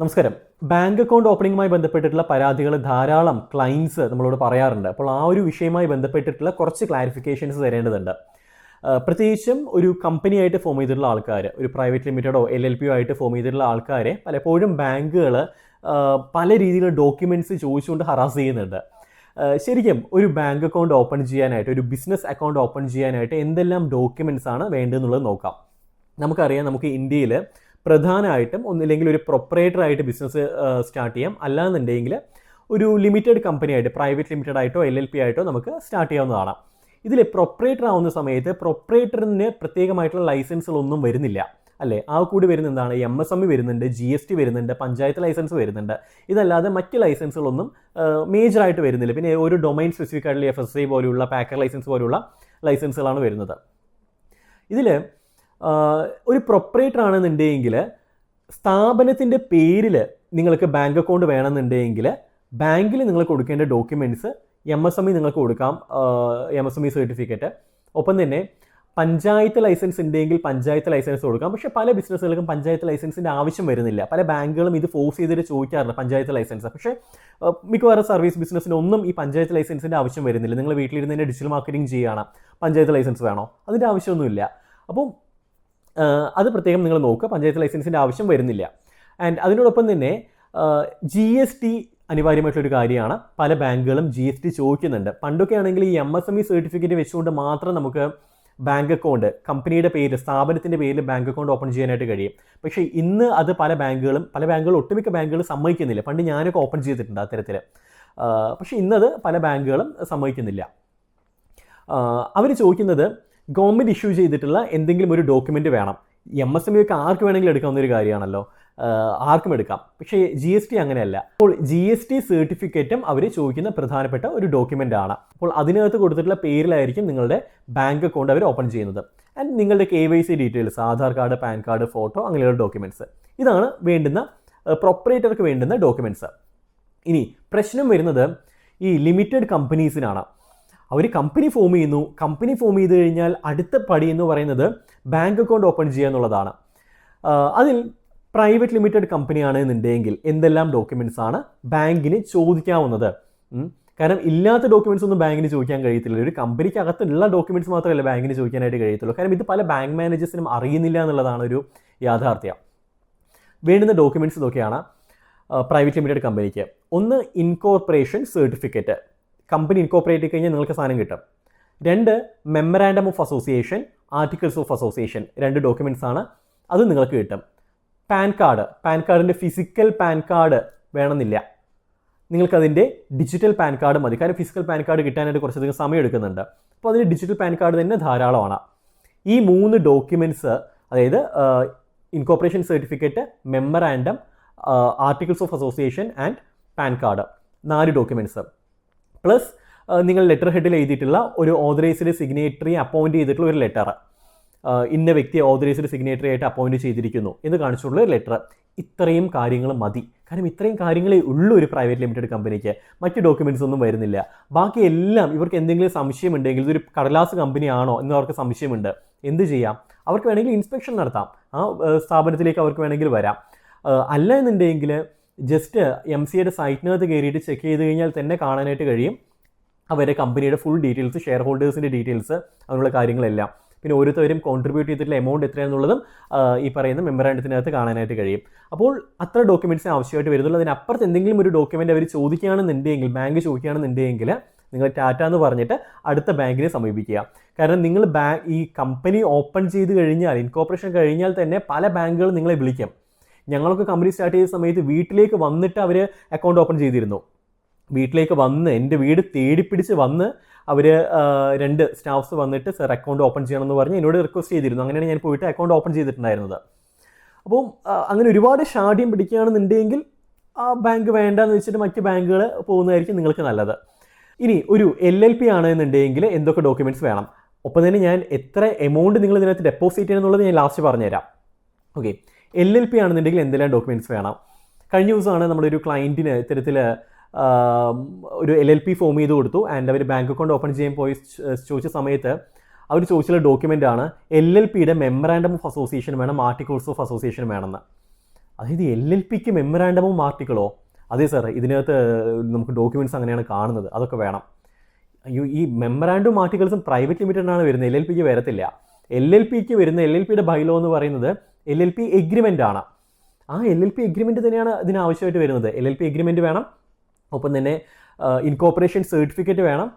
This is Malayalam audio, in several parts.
നമസ്കാരം. ബാങ്ക് അക്കൗണ്ട് ഓപ്പണിംഗുമായി ബന്ധപ്പെട്ടിട്ടുള്ള പരാതികൾ ധാരാളം ക്ലയൻസ് നമ്മളോട് പറയാറുണ്ട്. അപ്പോൾ ആ ഒരു വിഷയവുമായി ബന്ധപ്പെട്ടിട്ടുള്ള കുറച്ച് ക്ലാരിഫിക്കേഷൻസ് തരേണ്ടതുണ്ട്. പ്രത്യേകിച്ചും ഒരു കമ്പനിയായിട്ട് ഫോം ചെയ്തിട്ടുള്ള ആൾക്കാർ ഒരു പ്രൈവറ്റ് ലിമിറ്റഡോ എൽ എൽ പിയോ ആയിട്ട് ഫോം ചെയ്തിട്ടുള്ള ആൾക്കാരെ പലപ്പോഴും ബാങ്കുകൾ പല രീതിയിലുള്ള ഡോക്യുമെന്റ്സ് ചോദിച്ചുകൊണ്ട് ഹറാസ് ചെയ്യുന്നുണ്ട്. ശരിക്കും ഒരു ബാങ്ക് അക്കൗണ്ട് ഓപ്പൺ ചെയ്യാനായിട്ട് ഒരു ബിസിനസ് അക്കൗണ്ട് ഓപ്പൺ ചെയ്യാനായിട്ട് എന്തെല്ലാം ഡോക്യുമെന്റ്സ് ആണ് വേണ്ടതെന്നുള്ളത് നോക്കാം. നമുക്കറിയാം നമുക്ക് ഇന്ത്യയിൽ പ്രധാനമായിട്ടും ഒന്നില്ലെങ്കിൽ ഒരു പ്രൊപ്പറേറ്റർ ആയിട്ട് ബിസിനസ് സ്റ്റാർട്ട് ചെയ്യാം. അല്ലാന്നുണ്ടെങ്കിൽ ഒരു ലിമിറ്റഡ് കമ്പനി ആയിട്ട് പ്രൈവറ്റ് ലിമിറ്റഡ് ആയിട്ടോ എൽ എൽ പി ആയിട്ടോ നമുക്ക് സ്റ്റാർട്ട് ചെയ്യാവുന്നതാണ്. ഇതിൽ പ്രൊപ്പറേറ്റർ ആവുന്ന സമയത്ത് പ്രൊപ്പറേറ്ററിന് പ്രത്യേകമായിട്ടുള്ള ലൈസൻസുകളൊന്നും വരുന്നില്ല. അല്ലേ? ആ കൂടി വരുന്ന എന്താണ്? എം എസ് എം വരുന്നുണ്ട് ജി എസ് ടി വരുന്നുണ്ട് പഞ്ചായത്ത് ലൈസൻസ് വരുന്നുണ്ട്. ഇതല്ലാതെ മറ്റ് ലൈസൻസുകളൊന്നും മേജറായിട്ട് വരുന്നില്ല. പിന്നെ ഒരു ഡൊമൈൻ സ്പെസിഫിക് ആയിട്ടുള്ള എഫ് എസ് ഐ പോലെയുള്ള പാക്കർ ലൈസൻസ് പോലെയുള്ള ലൈസൻസുകളാണ് വരുന്നത്. ഇതിൽ ഒരു പ്രൊപ്പറേറ്റർ ആണെന്നുണ്ടെങ്കിൽ സ്ഥാപനത്തിന്റെ പേരിൽ നിങ്ങൾക്ക് ബാങ്ക് അക്കൗണ്ട് വേണമെന്നുണ്ടെങ്കിൽ ബാങ്കിൽ നിങ്ങൾ കൊടുക്കേണ്ട documents M S M E നിങ്ങൾക്ക് കൊടുക്കാം. M S M E certificate ഒപ്പം തന്നെ പഞ്ചായത്ത് ലൈസൻസ് ഉണ്ടെങ്കിൽ പഞ്ചായത്ത് ലൈസൻസ് കൊടുക്കാം. പക്ഷേ പല ബിസിനസ്സുകൾക്കും പഞ്ചായത്ത് ലൈസൻസിന്റെ ആവശ്യം വരുന്നില്ല. പല ബാങ്കുകളും ഇത് ഫോഴ്സ് ചെയ്തിട്ട് ചോദിക്കാറുണ്ട് പഞ്ചായത്ത് ലൈസൻസ് പക്ഷേ മിക്കവാറും സർവീസ് ബിസിനസ്സിനൊന്നും ഈ പഞ്ചായത്ത് ലൈസൻസിന്റെ ആവശ്യം വരുന്നില്ല. നിങ്ങൾ വീട്ടിലിരുന്ന് തന്നെ ഡിജിറ്റൽ മാർക്കറ്റിംഗ് ചെയ്യുകയാണ്. പഞ്ചായത്ത് ലൈസൻസ് വേണോ? അതിന്റെ ആവശ്യമൊന്നുമില്ല. അപ്പം ആ, അത് പ്രത്യേകം നിങ്ങൾ നോക്കുക. പഞ്ചായത്ത് ലൈസൻസിന്റെ ആവശ്യം വരുന്നില്ല. ആൻഡ് അതിനോടൊപ്പം തന്നെ ജി എസ് ടി അനിവാര്യമായിട്ടുള്ളൊരു കാര്യമാണ്. പല ബാങ്കുകളും ജി എസ് ടി ചോദിക്കുന്നുണ്ട്. പണ്ടൊക്കെ ആണെങ്കിൽ ഈ M S M E certificate വെച്ചുകൊണ്ട് മാത്രം നമുക്ക് ബാങ്ക് അക്കൗണ്ട് കമ്പനിയുടെ പേര് സ്ഥാപനത്തിന്റെ പേരിൽ ബാങ്ക് അക്കൗണ്ട് ഓപ്പൺ ചെയ്യാനായിട്ട് കഴിയും. പക്ഷേ ഇന്ന് അത് പല ബാങ്കുകളും പല ബാങ്കുകളും ഒട്ടുമിക്ക ബാങ്കുകൾ സമ്മതിക്കുന്നില്ല. പണ്ട് ഞാനൊക്കെ ഓപ്പൺ ചെയ്തിട്ടുണ്ട് അത്തരത്തിൽ പക്ഷേ ഇന്നത് പല ബാങ്കുകളും സമ്മതിക്കുന്നില്ല. അവർ ചോദിക്കുന്നത് ഗവൺമെന്റ് ഇഷ്യൂ ചെയ്തിട്ടുള്ള എന്തെങ്കിലും ഒരു ഡോക്യുമെന്റ് വേണം. എം എസ് എം ഒക്കെ ആർക്ക് വേണമെങ്കിലും എടുക്കാവുന്ന ഒരു കാര്യമാണല്ലോ. ആർക്കും എടുക്കാം. പക്ഷേ ജി എസ് ടി അങ്ങനെയല്ല. അപ്പോൾ ജി എസ് ടി സർട്ടിഫിക്കറ്റും അവർ ചോദിക്കുന്ന പ്രധാനപ്പെട്ട ഒരു ഡോക്യുമെന്റ് ആണ്. അപ്പോൾ അതിനകത്ത് കൊടുത്തിട്ടുള്ള പേരിലായിരിക്കും നിങ്ങളുടെ ബാങ്ക് അക്കൗണ്ട് അവർ ഓപ്പൺ ചെയ്യുന്നത്. ആൻഡ് നിങ്ങളുടെ K Y C details Aadhaar card PAN card photo അങ്ങനെയുള്ള ഡോക്യുമെന്റ്സ് ഇതാണ് വേണ്ടുന്ന പ്രൊപ്പറേറ്റർക്ക് വേണ്ടുന്ന ഡോക്യുമെന്റ്സ് ഇനി പ്രശ്നം വരുന്നത് ഈ ലിമിറ്റഡ് കമ്പനീസിനാണ് അവർ കമ്പനി ഫോം ചെയ്യുന്നു. കമ്പനി ഫോം ചെയ്ത് കഴിഞ്ഞാൽ അടുത്ത പടി എന്ന് പറയുന്നത് ബാങ്ക് അക്കൗണ്ട് ഓപ്പൺ ചെയ്യുക എന്നുള്ളതാണ്. അതിൽ പ്രൈവറ്റ് ലിമിറ്റഡ് കമ്പനിയാണ് എന്നുണ്ടെങ്കിൽ എന്തെല്ലാം ഡോക്യുമെന്റ്സ് ആണ് ബാങ്കിന് ചോദിക്കാവുന്നത്. കാരണം ഇല്ലാത്ത ഡോക്യുമെന്റ്സ് ഒന്നും ബാങ്കിന് ചോദിക്കാൻ കഴിയത്തില്ല. ഒരു കമ്പനിക്ക് അകത്തുള്ള ഡോക്യുമെന്റ്സ് മാത്രമല്ല ബാങ്കിന് ചോദിക്കാനായിട്ട് കഴിയത്തുള്ളൂ. കാരണം ഇത് പല ബാങ്ക് മാനേജേഴ്സിനും അറിയുന്നില്ല എന്നുള്ളതാണ് ഒരു യാഥാർത്ഥ്യം. വേണ്ടുന്ന ഡോക്യുമെന്റ്സ് ഇതൊക്കെയാണ് പ്രൈവറ്റ് ലിമിറ്റഡ് കമ്പനിക്ക് ഒന്ന് ഇൻകോർപ്പറേഷൻ സർട്ടിഫിക്കറ്റ് കമ്പനി ഇൻകോപ്പറേറ്റ് കഴിഞ്ഞാൽ നിങ്ങൾക്ക് സാധനം കിട്ടും. രണ്ട് memorandum of association articles of association രണ്ട് ഡോക്യുമെന്റ്സ് ആണ് അത് നിങ്ങൾക്ക് കിട്ടും. പാൻ കാർഡ് പാൻ കാർഡിന്റെ ഫിസിക്കൽ പാൻ കാർഡ് വേണമെന്നില്ല. നിങ്ങൾക്കതിന്റെ ഡിജിറ്റൽ പാൻ കാർഡ് മതി. കാരണം ഫിസിക്കൽ പാൻ കാർഡ് കിട്ടാനായിട്ട് കുറച്ചധികം സമയം എടുക്കുന്നുണ്ട്. അപ്പോൾ അതിന്റെ ഡിജിറ്റൽ പാൻ കാർഡ് തന്നെ ധാരാളമാണ്. ഈ മൂന്ന് ഡോക്യുമെന്റ്സ് അതായത് incorporation certificate memorandum articles of association and PAN card. നാല് ഡോക്യുമെന്റ്സ് പ്ലസ് നിങ്ങൾ ലെറ്റർ ഹെഡിൽ എഴുതിയിട്ടുള്ള ഒരു ഓതറൈസ്ഡ് സിഗ്നേറ്ററി അപ്പോയിന്റ് ചെയ്തിട്ടുള്ള ഒരു ലെറ്റർ ഇന്ന വ്യക്തിയെ ഓതറൈസ്ഡ് സിഗ്നേറ്ററി ആയിട്ട് അപ്പോയിന്റ് ചെയ്തിരിക്കുന്നു എന്ന് കാണിച്ചിട്ടുള്ള ഒരു ലെറ്റർ ഇത്രയും കാര്യങ്ങൾ മതി. കാരണം ഇത്രയും കാര്യങ്ങളേ ഉള്ളൂ ഒരു പ്രൈവറ്റ് ലിമിറ്റഡ് കമ്പനിക്ക് മറ്റ് ഡോക്യുമെന്റ്സ് ഒന്നും വരുന്നില്ല. ബാക്കി എല്ലാം ഇവർക്ക് എന്തെങ്കിലും സംശയമുണ്ടെങ്കിൽ ഇതൊരു കടലാസ് കമ്പനിയാണോ എന്ന് അവർക്ക് സംശയമുണ്ട്. എന്ത് ചെയ്യാം? അവർക്ക് വേണമെങ്കിൽ ഇൻസ്പെക്ഷൻ നടത്താം. ആ സ്ഥാപനത്തിലേക്ക് അവർക്ക് വേണമെങ്കിൽ വരാം. അല്ല എന്നുണ്ടെങ്കിൽ ജസ്റ്റ് എം സിയുടെ സൈറ്റിനകത്ത് കയറിയിട്ട് ചെക്ക് ചെയ്ത് കഴിഞ്ഞാൽ തന്നെ കാണാനായിട്ട് കഴിയും. അവരുടെ കമ്പനിയുടെ ഫുൾ ഡീറ്റെയിൽസ് ഷെയർ ഹോൾഡേഴ്സിന്റെ ഡീറ്റെയിൽസ് അങ്ങനെയുള്ള കാര്യങ്ങളെല്ലാം. പിന്നെ ഓരോരുത്തരും കോൺട്രിബ്യൂട്ട് ചെയ്തിട്ടുള്ള എമൗണ്ട് എത്രയാണെന്നുള്ളതും ഈ പറയുന്ന മെമ്മറാണ്ടത്തിനകത്ത് കാണാനായിട്ട് കഴിയും. അപ്പോൾ അത്ര ഡോക്യുമെന്റ്സ് ആവശ്യമായിട്ട് വരുന്നുള്ളൂ അതിനപ്പുറത്ത് എന്തെങ്കിലും ഒരു ഡോക്യുമെന്റ് അവർ ചോദിക്കുകയാണെന്നുണ്ടെങ്കിൽ ബാങ്ക് ചോദിക്കുകയാണെന്നുണ്ടെങ്കിൽ നിങ്ങൾ ടാറ്റ എന്ന് പറഞ്ഞിട്ട് അടുത്ത ബാങ്കിനെ സമീപിക്കുക. കാരണം നിങ്ങൾ ബാങ്ക് ഈ കമ്പനി ഓപ്പൺ ചെയ്ത് കഴിഞ്ഞാൽ ഇൻകോർപ്പറേഷൻ കഴിഞ്ഞാൽ തന്നെ പല ബാങ്കുകളും നിങ്ങളെ വിളിക്കും. ഞങ്ങളൊക്കെ കമ്പനി സ്റ്റാർട്ട് ചെയ്ത സമയത്ത് വീട്ടിലേക്ക് വന്നിട്ട് അവർ അക്കൗണ്ട് ഓപ്പൺ ചെയ്തിരുന്നു. വീട്ടിലേക്ക് വന്ന് എന്റെ വീട് തേടിപ്പിടിച്ച് വന്ന് അവർ രണ്ട് സ്റ്റാഫ്സ് വന്നിട്ട് സർ അക്കൗണ്ട് ഓപ്പൺ ചെയ്യണമെന്ന് പറഞ്ഞ് എന്നോട് റിക്വസ്റ്റ് ചെയ്തിരുന്നു. അങ്ങനെയാണ് ഞാൻ പോയിട്ട് അക്കൗണ്ട് ഓപ്പൺ ചെയ്തിട്ടുണ്ടായിരുന്നത്. അപ്പോൾ അങ്ങനെ ഒരുപാട് ഷാഠ്യം പിടിക്കുകയാണെന്നുണ്ടെങ്കിൽ ആ ബാങ്ക് വേണ്ടെന്ന് വെച്ചിട്ട് മറ്റ് ബാങ്കുകൾ പോകുന്നതായിരിക്കും നിങ്ങൾക്ക് നല്ലത്. ഇനി ഒരു എൽ എൽ പി ആണെന്നുണ്ടെങ്കിൽ എന്തൊക്കെ ഡോക്യുമെന്റ്സ് വേണം? ഒപ്പം തന്നെ ഞാൻ എത്ര എമൗണ്ട് നിങ്ങൾ ഇതിനകത്ത് ഡെപ്പോസിറ്റ് ചെയ്യണമെന്നുള്ളത് ഞാൻ ലാസ്റ്റ് പറഞ്ഞുതരാം. ഓക്കെ എൽ എൽ പി ആണെന്നുണ്ടെങ്കിൽ എന്തെല്ലാം ഡോക്യുമെന്റ്സ് വേണം? കഴിഞ്ഞ ദിവസമാണ് നമ്മളൊരു ക്ലയന്റിന് ഇത്തരത്തിൽ ഒരു എൽ എൽ പി ഫോം ചെയ്ത് കൊടുത്തു. ആൻഡ് അവർ ബാങ്ക് അക്കൗണ്ട് ഓപ്പൺ ചെയ്യാൻ പോയി ചോദിച്ച സമയത്ത് അവർ ചോദിച്ചുള്ള ഡോക്യുമെന്റ് ആണ് എൽ എൽ പിയുടെ മെമ്മറാൻഡം ഓഫ് അസോസിയേഷൻ വേണം ആർട്ടിക്കിൾസ് ഓഫ് അസോസിയേഷൻ വേണമെന്ന്. അതായത് എൽ എൽ പിക്ക് മെമ്മറാൻഡമും ആർട്ടിക്കിളോ അതെ സാർ ഇതിനകത്ത് നമുക്ക് ഡോക്യുമെന്റ്സ് അങ്ങനെയാണ് കാണുന്നത്. അതൊക്കെ വേണം. ഈ മെമ്മറാൻഡും ആർട്ടിക്കിൾസും പ്രൈവറ്റ് ലിമിറ്റഡാണ് വരുന്നത്. എൽ എൽ പിക്ക് വരത്തില്ല. എൽ എൽ പിക്ക് വരുന്ന എൽ എൽ പിയുടെ ബൈലോ എന്ന് പറയുന്നത് എൽ എൽ പി എഗ്രിമെന്റ് ആണ്. ആ എൽ എൽ പി എഗ്രിമെന്റ് തന്നെയാണ് ഇതിന് ആവശ്യമായിട്ട് വരുന്നത്. എൽ എൽ പി എഗ്രിമെന്റ് വേണം. ഒപ്പം തന്നെ ഇൻകോപ്പറേഷൻ സർട്ടിഫിക്കറ്റ് വേണം.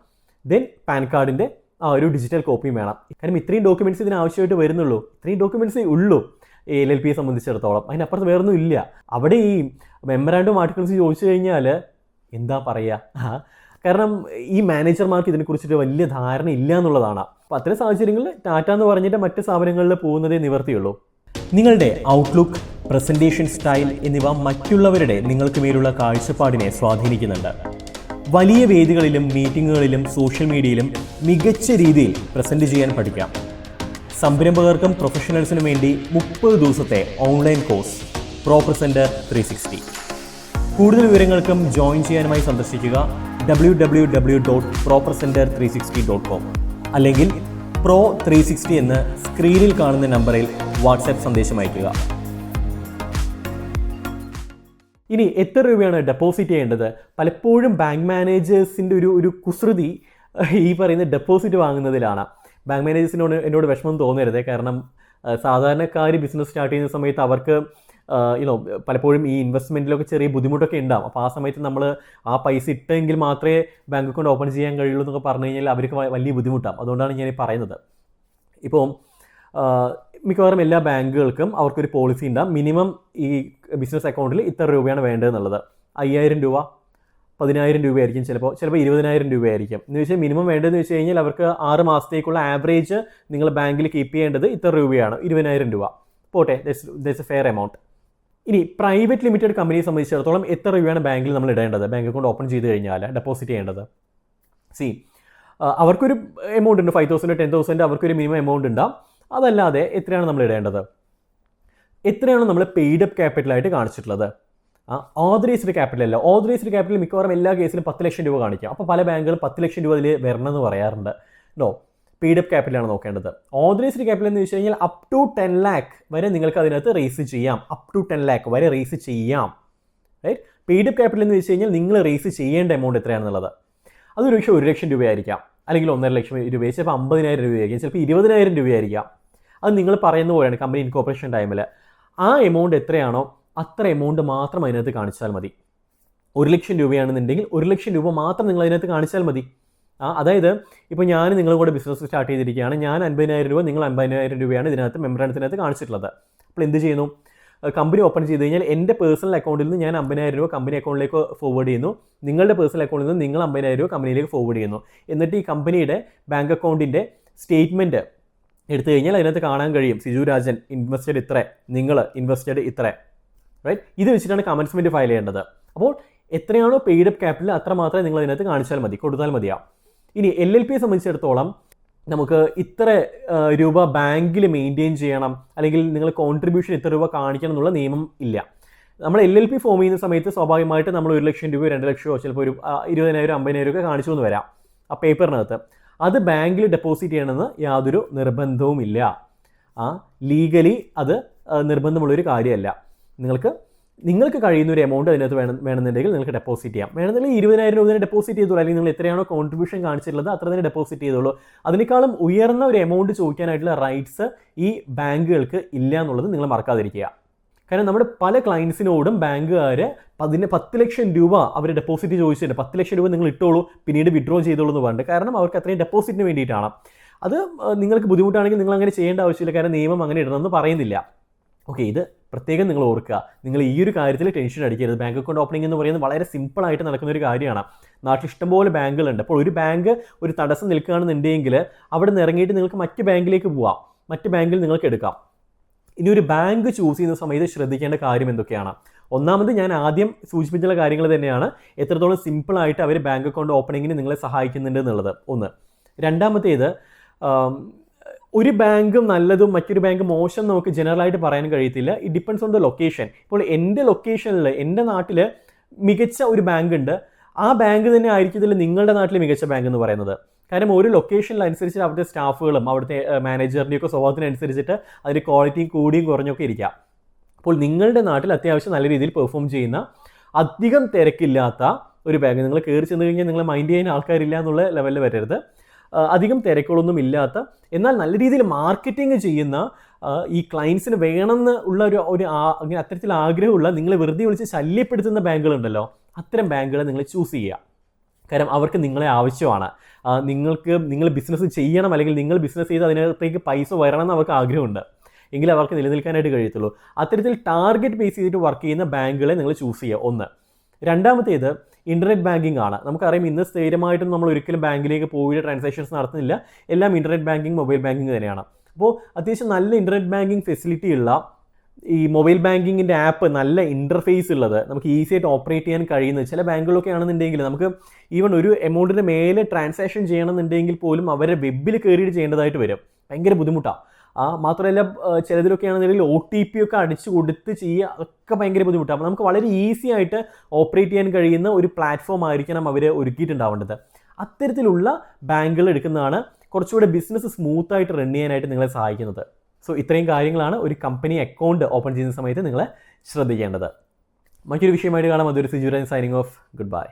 ദെൻ പാൻ കാർഡിന്റെ ആ ഒരു ഡിജിറ്റൽ കോപ്പിയും വേണം. കാരണം ഇത്രയും ഡോക്യുമെന്റ്സ് ഇതിന് ആവശ്യമായിട്ട് വരുന്നുള്ളൂ. ഇത്രയും ഡോക്യുമെന്റ്സ് ഉള്ളൂ എൽ എൽ പിയെ സംബന്ധിച്ചിടത്തോളം. അതിനപ്പുറത്ത് വേറൊന്നും ഇല്ല. അവിടെ ഈ മെമ്മറാൻഡും ആർട്ടിക്കിൾസ് ചോദിച്ചു കഴിഞ്ഞാൽ എന്താ പറയുക കാരണം ഈ മാനേജർമാർക്ക് ഇതിനെക്കുറിച്ചിട്ട് വലിയ ധാരണ ഇല്ല എന്നുള്ളതാണ്. അപ്പോൾ അത്തരം സാഹചര്യങ്ങളിൽ ടാറ്റ എന്ന് പറഞ്ഞിട്ട് മറ്റ് സ്ഥാപനങ്ങളിൽ പോകുന്നതേ നിവർത്തിയുള്ളൂ. നിങ്ങളുടെ ഔട്ട്ലുക്ക് പ്രസന്റേഷൻ സ്റ്റൈൽ എന്നിവ മറ്റുള്ളവരുടെ നിങ്ങൾക്ക് മേലുള്ള കാഴ്ചപ്പാടിനെ സ്വാധീനിക്കുന്നുണ്ട്. വലിയ വേദികളിലും മീറ്റിങ്ങുകളിലും സോഷ്യൽ മീഡിയയിലും മികച്ച രീതിയിൽ പ്രസന്റ് ചെയ്യാൻ പഠിക്കാം. സംരംഭകർക്കും പ്രൊഫഷണൽസിനും വേണ്ടി മുപ്പത് ദിവസത്തെ online course pro presenter three sixty കൂടുതൽ വിവരങ്ങൾക്കും ജോയിൻ ചെയ്യാനുമായി സന്ദർശിക്കുക W W W dot pro presenter three sixty dot com അല്ലെങ്കിൽ പ്രോ ത്രീ സിക്സ്റ്റി എന്ന് സ്ക്രീനിൽ കാണുന്ന നമ്പറിൽ വാട്സാപ്പ് സന്ദേശം അയയ്ക്കുക. ഇനി എത്ര രൂപയാണ് ഡെപ്പോസിറ്റ് ചെയ്യേണ്ടത്? പലപ്പോഴും ബാങ്ക് മാനേജേഴ്സിന്റെ ഒരു ഒരു കുസൃതി ഈ പറയുന്ന ഡെപ്പോസിറ്റ് വാങ്ങുന്നതിലാണ്. ബാങ്ക് മാനേജേഴ്സിനോട് എന്നോട് വിഷമം തോന്നരുത്. കാരണം സാധാരണക്കാർ ബിസിനസ് സ്റ്റാർട്ട് ചെയ്യുന്ന സമയത്ത് അവർക്ക് യുനോ പലപ്പോഴും ഈ ഇൻവെസ്റ്റ്മെന്റിലൊക്കെ ചെറിയ ബുദ്ധിമുട്ടൊക്കെ ഉണ്ടാവും. അപ്പോൾ ആ സമയത്ത് നമ്മൾ ആ പൈസ ഇട്ടെങ്കിൽ മാത്രമേ ബാങ്ക് അക്കൗണ്ട് ഓപ്പൺ ചെയ്യാൻ കഴിയുള്ളൂ എന്നൊക്കെ പറഞ്ഞു കഴിഞ്ഞാൽ അവർക്ക് വലിയ ബുദ്ധിമുട്ടാണ്. അതുകൊണ്ടാണ് ഞാൻ പറയുന്നത്. ഇപ്പോൾ മിക്കവാറും എല്ലാ ബാങ്കുകൾക്കും അവർക്കൊരു പോളിസി ഉണ്ടാകും മിനിമം ഈ ബിസിനസ് അക്കൗണ്ടിൽ ഇത്ര രൂപയാണ് വേണ്ടതെന്നുള്ളത് അയ്യായിരം രൂപ പതിനായിരം രൂപയായിരിക്കും ചിലപ്പോൾ. ചിലപ്പോൾ ഇരുപതിനായിരം രൂപയായിരിക്കും. എന്ന് വെച്ചാൽ മിനിമം വേണ്ടതെന്ന് വെച്ച് കഴിഞ്ഞാൽ അവർക്ക് ആറ് മാസത്തേക്കുള്ള ആവറേജ് നിങ്ങൾ ബാങ്കിൽ കീപ്പ് ചെയ്യേണ്ടത് ഇത്ര രൂപയാണ്. ഇരുപതിനായിരം രൂപ. പോട്ടെ ദറ്റ്സ് എ ഫെയർ എമൗണ്ട് ഇനി പ്രൈവറ്റ് ലിമിറ്റഡ് കമ്പനിയെ സംബന്ധിച്ചിടത്തോളം എത്ര രൂപയാണ് ബാങ്കിൽ നമ്മൾ ഇടേണ്ടത്? ബാങ്ക് അക്കൗണ്ട് ഓപ്പൺ ചെയ്ത് കഴിഞ്ഞാൽ ഡെപ്പോസിറ്റ് ചെയ്യേണ്ടത്? സി അവർക്കൊരു എമൗണ്ട് ഉണ്ട്. ഫൈവ് തൗസൻഡ് ടെൻ തൗസൻഡ് അവർക്കൊരു മിനിമം എമൗണ്ട് ഉണ്ടാവും. അതല്ലാതെ എത്രയാണ് നമ്മൾ ഇടേണ്ടത്? എത്രയാണ് നമ്മൾ പെയ്ഡ് അപ്പ് ക്യാപിറ്റലായിട്ട് കാണിച്ചിട്ടുള്ളത്? ഓതറൈസ്ഡ് ക്യാപിറ്റൽ അല്ല. ഓതറൈസ്ഡ് ക്യാപിറ്റൽ മിക്കവാറും എല്ലാ കേസിലും പത്ത് ലക്ഷം രൂപ കാണിക്കുക അപ്പോൾ പല ബാങ്കുകളും പത്ത് ലക്ഷം രൂപ അതിൽ വരണമെന്ന് പറയാറുണ്ട്. നോ പെയ്ഡ് അപ്പ് ക്യാപിറ്റലാണ് നോക്കേണ്ടത്. ഓതറൈസ്ഡ് ക്യാപിറ്റൽ എന്ന് വെച്ച് കഴിഞ്ഞാൽ അപ് ടു ടെൻ ലാക്ക് വരെ നിങ്ങൾക്ക് അതിനകത്ത് റേസ് ചെയ്യാം. അപ് ടു ടെൻ ലാക്ക് വരെ റേസ് ചെയ്യാം. റൈറ്റ് പെയ്ഡ് അപ്പ് ക്യാപിറ്റൽ എന്ന് വെച്ച് കഴിഞ്ഞാൽ നിങ്ങൾ റേസ് ചെയ്യേണ്ട എമൗണ്ട് എത്രയാണെന്നുള്ളത്? അതൊരു പക്ഷേ ഒരു ലക്ഷം രൂപയായിരിക്കാം. അല്ലെങ്കിൽ ഒന്നര ലക്ഷം രൂപ. ചിലപ്പോൾ അമ്പതിനായിരം രൂപയായിരിക്കും. ചിലപ്പോൾ ഇരുപതിനായിരം രൂപയായിരിക്കാം. അത് നിങ്ങൾ പറയുന്ന പോലെയാണ് കമ്പനി ഇൻകോപ്പറേഷൻ ടൈമിൽ ആ എമൗണ്ട് എത്രയാണോ അത്ര എമൗണ്ട് മാത്രം അതിനകത്ത് കാണിച്ചാൽ മതി. ഒരു ലക്ഷം രൂപയാണെന്നുണ്ടെങ്കിൽ ഒരു ലക്ഷം രൂപ മാത്രം നിങ്ങൾ അതിനകത്ത് കാണിച്ചാൽ മതി. ആ അതായത് ഇപ്പോൾ ഞാൻ നിങ്ങളും കൂടെ ബിസിനസ് സ്റ്റാർട്ട് ചെയ്തിരിക്കുകയാണ്. ഞാൻ അൻപതിനായിരം രൂപ നിങ്ങൾ അൻപതിനായിരം രൂപയാണ് ഇതിനകത്ത് മെമ്പറാനത്തിനകത്ത് കാണിച്ചിട്ടുള്ളത്. അപ്പോൾ എന്ത് ചെയ്യുന്നു? കമ്പനി ഓപ്പൺ ചെയ്ത് കഴിഞ്ഞാൽ എന്റെ പേഴ്സണൽ അക്കൗണ്ടിൽ നിന്ന് ഞാൻ അമ്പതിനായിരം രൂപ കമ്പനി അക്കൗണ്ടിലേക്ക് ഫോർവേഡ് ചെയ്യുന്നു. നിങ്ങളുടെ പേഴ്സണൽ അക്കൗണ്ടിൽ നിന്ന് നിങ്ങൾ അമ്പതിനായിരം രൂപ കമ്പനിയിലേക്ക് ഫോർവേഡ് ചെയ്യുന്നു. എന്നിട്ട് ഈ കമ്പനിയുടെ ബാങ്ക് അക്കൗണ്ടിന്റെ സ്റ്റേറ്റ്മെന്റ് എടുത്തു കഴിഞ്ഞാൽ അതിനകത്ത് കാണാൻ കഴിയും. സിജു രാജൻ ഇൻവെസ്റ്റഡ് ഇത്ര. നിങ്ങൾ ഇൻവെസ്റ്റഡ് ഇത്ര. റൈറ്റ് ഇത് വെച്ചിട്ടാണ് കമൻസ്മെന്റ് ഫയൽ ചെയ്യേണ്ടത്. അപ്പോൾ എത്രയാണോ പെയ്ഡ് അപ്പ് ക്യാപിറ്റൽ അത്ര മാത്രമേ നിങ്ങൾ അതിനകത്ത് കാണിച്ചാൽ മതി കൊടുത്താൽ മതിയാവും ഇനി എൽ എൽ പിയെ സംബന്ധിച്ചിടത്തോളം നമുക്ക് ഇത്ര രൂപ ബാങ്കിൽ മെയിന്റെയിൻ ചെയ്യണം അല്ലെങ്കിൽ നിങ്ങൾ കോൺട്രിബ്യൂഷൻ ഇത്ര രൂപ കാണിക്കണം എന്നുള്ള നിയമം ഇല്ല. നമ്മൾ എൽ എൽ പി ഫോം ചെയ്യുന്ന സമയത്ത് സ്വാഭാവികമായിട്ട് നമ്മൾ ഒരു ലക്ഷം രൂപയോ രണ്ട് ലക്ഷമോ ചിലപ്പോൾ ഒരു ഇരുപതിനായിരം അമ്പതിനായിരം ഒക്കെ കാണിച്ചു എന്ന് വരാം. ആ പേപ്പറിനകത്ത് അത് ബാങ്കിൽ ഡെപ്പോസിറ്റ് ചെയ്യണമെന്ന് യാതൊരു നിർബന്ധവുമില്ല. ആ ലീഗലി അത് നിർബന്ധമുള്ളൊരു കാര്യമല്ല. നിങ്ങൾക്ക് നിങ്ങൾക്ക് കഴിയുന്ന ഒരു എമൗണ്ട് അതിനകത്ത് വേണം വേണമെന്നുണ്ടെങ്കിൽ നിങ്ങൾക്ക് ഡെപ്പോസിറ്റ് ചെയ്യാം. വേണമെന്നുണ്ടെങ്കിൽ ഇരുപതിനായിരം രൂപ തന്നെ ഡെപ്പോസിറ്റ് ചെയ്തോളൂ. അല്ലെങ്കിൽ നിങ്ങൾ എത്രയാണോ കോൺട്രിബ്യൂഷൻ കാണിച്ചിട്ടുള്ളത് അത്ര തന്നെ ഡെപ്പോസിറ്റ് ചെയ്തോളൂ. അതിനേക്കാളും ഉയർന്ന ഒരു എമൗണ്ട് ചോദിക്കാനായിട്ടുള്ള റൈറ്റ്സ് ഈ ബാങ്കുകൾക്ക് ഇല്ല എന്നുള്ളത് നിങ്ങൾ മറക്കാതിരിക്കുക. കാരണം നമ്മുടെ പല ക്ലയൻസിനോടും ബാങ്കുകാർ പതിന് പത്ത് ലക്ഷം രൂപ അവർ ഡെപ്പോസിറ്റ് ചോദിച്ചിട്ടുണ്ട്. പത്ത് ലക്ഷം രൂപ നിങ്ങൾ ഇട്ടോളൂ പിന്നീട് വിഡ്രോ ചെയ്തോളൂ എന്ന് പറഞ്ഞിട്ട്. കാരണം അവർക്ക് അത്രയും ഡെപ്പോസിറ്റിന് വേണ്ടിയിട്ടാണ്. അത് നിങ്ങൾക്ക് ബുദ്ധിമുട്ടാണെങ്കിൽ നിങ്ങൾ അങ്ങനെ ചെയ്യേണ്ട ആവശ്യമില്ല. കാരണം നിയമം അങ്ങനെ ഇടണമെന്ന് പറയുന്നില്ല. ഓക്കെ ഇത് പ്രത്യേകം നിങ്ങൾ ഓർക്കുക. നിങ്ങൾ ഈ ഒരു കാര്യത്തിൽ ടെൻഷൻ അടിക്കരുത്. ബാങ്ക് അക്കൗണ്ട് ഓപ്പണിംഗ് എന്ന് പറയുന്നത് വളരെ സിമ്പിളായിട്ട് നടക്കുന്ന ഒരു കാര്യമാണ്. നാട്ടിൽ ഇഷ്ടംപോലെ ബാങ്കുകളുണ്ട്. അപ്പോൾ ഒരു ബാങ്ക് ഒരു തടസ്സം നിൽക്കുകയാണെന്നുണ്ടെങ്കിൽ അവിടെ നിന്ന് ഇറങ്ങിയിട്ട് നിങ്ങൾക്ക് മറ്റ് ബാങ്കിലേക്ക് പോവാം. മറ്റ് ബാങ്കിൽ നിങ്ങൾക്ക് എടുക്കാം. ഇനി ഒരു ബാങ്ക് ചൂസ് ചെയ്യുന്ന സമയത്ത് ശ്രദ്ധിക്കേണ്ട കാര്യം എന്തൊക്കെയാണ്? ഒന്നാമത് ഞാൻ ആദ്യം സൂചിപ്പിച്ചുള്ള കാര്യങ്ങൾ തന്നെയാണ് എത്രത്തോളം സിമ്പിളായിട്ട് അവർ ബാങ്ക് അക്കൗണ്ട് ഓപ്പണിങ്ങിന് നിങ്ങളെ സഹായിക്കുന്നുണ്ട് എന്നുള്ളത്. ഒന്ന്. രണ്ടാമത്തേത് ഒരു ബാങ്ക് നല്ലതും മറ്റൊരു ബാങ്ക് മോശം നമുക്ക് ജനറലായിട്ട് പറയാൻ കഴിയത്തില്ല. It depends on the location ഇപ്പോൾ എന്റെ ലൊക്കേഷനിൽ എന്റെ നാട്ടിൽ മികച്ച ഒരു ബാങ്ക് ഉണ്ട്. ആ ബാങ്ക് തന്നെ ആയിരിക്കത്തില്ല നിങ്ങളുടെ നാട്ടിലെ മികച്ച ബാങ്ക് എന്ന് പറയുന്നത്. കാരണം ഒരു ലൊക്കേഷനിലനുസരിച്ച് അവിടുത്തെ സ്റ്റാഫുകളും അവിടുത്തെ മാനേജറിന്റെയൊക്കെ സ്വഭാവത്തിനനുസരിച്ചിട്ട് അതിന്റെ ക്വാളിറ്റിയും കൂടിയും കുറഞ്ഞൊക്കെ ഇരിക്കാം. അപ്പോൾ നിങ്ങളുടെ നാട്ടിൽ അത്യാവശ്യം നല്ല രീതിയിൽ പെർഫോം ചെയ്യുന്ന അധികം തിരക്കില്ലാത്ത ഒരു ബാങ്ക് നിങ്ങൾ കയറി ചെന്ന് കഴിഞ്ഞാൽ നിങ്ങൾ മൈൻഡ് ചെയ്യാൻ ആൾക്കാരില്ല എന്നുള്ള ലെവലിൽ വരരുത്. അധികം തിരക്കുകളൊന്നും ഇല്ലാത്ത എന്നാൽ നല്ല രീതിയിൽ മാർക്കറ്റിംഗ് ചെയ്യുന്ന ഈ ക്ലയൻസിന് വേണമെന്ന് ഉള്ള ഒരു ഒരു അങ്ങനെ അത്തരത്തിൽ ആഗ്രഹമുള്ള നിങ്ങളെ വെറുതെ വിളിച്ച് ശല്യപ്പെടുത്തുന്ന ബാങ്കുകളുണ്ടല്ലോ അത്തരം ബാങ്കുകളെ നിങ്ങൾ ചൂസ് ചെയ്യുക. കാരണം അവർക്ക് നിങ്ങളെ ആവശ്യമാണ്. നിങ്ങൾക്ക് നിങ്ങൾ ബിസിനസ് ചെയ്യണം അല്ലെങ്കിൽ നിങ്ങൾ ബിസിനസ് ചെയ്ത് അതിനകത്തേക്ക് പൈസ വരണം എന്ന് അവർക്ക് ആഗ്രഹമുണ്ട്. എങ്കിൽ അവർക്ക് നിലനിൽക്കാനായിട്ട് കഴിയത്തുള്ളൂ. അത്തരത്തിൽ ടാർഗറ്റ് ബേസ് ചെയ്തിട്ട് വർക്ക് ചെയ്യുന്ന ബാങ്കുകളെ നിങ്ങൾ ചൂസ് ചെയ്യുക. ഒന്ന്. രണ്ടാമത്തേത് ഇന്റർനെറ്റ് ബാങ്കിങ് ആണ്. നമുക്കറിയാം ഇന്ന് സ്ഥിരമായിട്ടും നമ്മൾ ഒരിക്കലും ബാങ്കിലേക്ക് പോയി ട്രാൻസാക്ഷൻസ് നടത്തുന്നില്ല. എല്ലാം ഇന്റർനെറ്റ് ബാങ്കിങ് മൊബൈൽ ബാങ്കിങ് തന്നെയാണ്. അപ്പോൾ അത്യാവശ്യം നല്ല ഇന്റർനെറ്റ് ബാങ്കിങ് ഫെസിലിറ്റി ഉള്ള ഈ മൊബൈൽ ബാങ്കിങ്ങിന്റെ ആപ്പ് നല്ല ഇന്റർഫേസ് ഉള്ളത്. നമുക്ക് ഈസി ആയിട്ട് ഓപ്പറേറ്റ് ചെയ്യാൻ കഴിയുന്നത് ചില ബാങ്കുകളൊക്കെ ആണെന്നുണ്ടെങ്കിൽ നമുക്ക് ഈവൻ ഒരു എമൗണ്ടിന്റെ മേലെ ട്രാൻസാക്ഷൻ ചെയ്യണമെന്നുണ്ടെങ്കിൽ പോലും അവരെ വെബിൽ കയറിയിട്ട് ചെയ്യേണ്ടതായിട്ട് വരും. ഭയങ്കര ബുദ്ധിമുട്ടാണ് ആ മാത്രമല്ല ചിലതിലൊക്കെ ആണെന്നുണ്ടെങ്കിൽ ഒ ടി പി ഒക്കെ അടിച്ചു കൊടുത്ത് ചെയ്യുക ഒക്കെ ഭയങ്കര ബുദ്ധിമുട്ടാണ് അപ്പോൾ നമുക്ക് വളരെ ഈസി ആയിട്ട് ഓപ്പറേറ്റ് ചെയ്യാൻ കഴിയുന്ന ഒരു പ്ലാറ്റ്ഫോം ആയിരിക്കണം അവർ ഒരുക്കിയിട്ടുണ്ടാവേണ്ടത്. അത്തരത്തിലുള്ള ബാങ്കുകൾ എടുക്കുന്നതാണ് കുറച്ചുകൂടെ ബിസിനസ് സ്മൂത്തായിട്ട് റൺ ചെയ്യാനായിട്ട് നിങ്ങളെ സഹായിക്കുന്നത്. സോ ഇത്രയും കാര്യങ്ങളാണ് ഒരു കമ്പനി അക്കൗണ്ട് ഓപ്പൺ ചെയ്യുന്ന സമയത്ത് നിങ്ങൾ ശ്രദ്ധിക്കേണ്ടത്. മറ്റൊരു വിഷയമായിട്ട് കാണാം. അതൊരു സിജുരൻ സൈനിങ് ഓഫ് ഗുഡ് ബൈ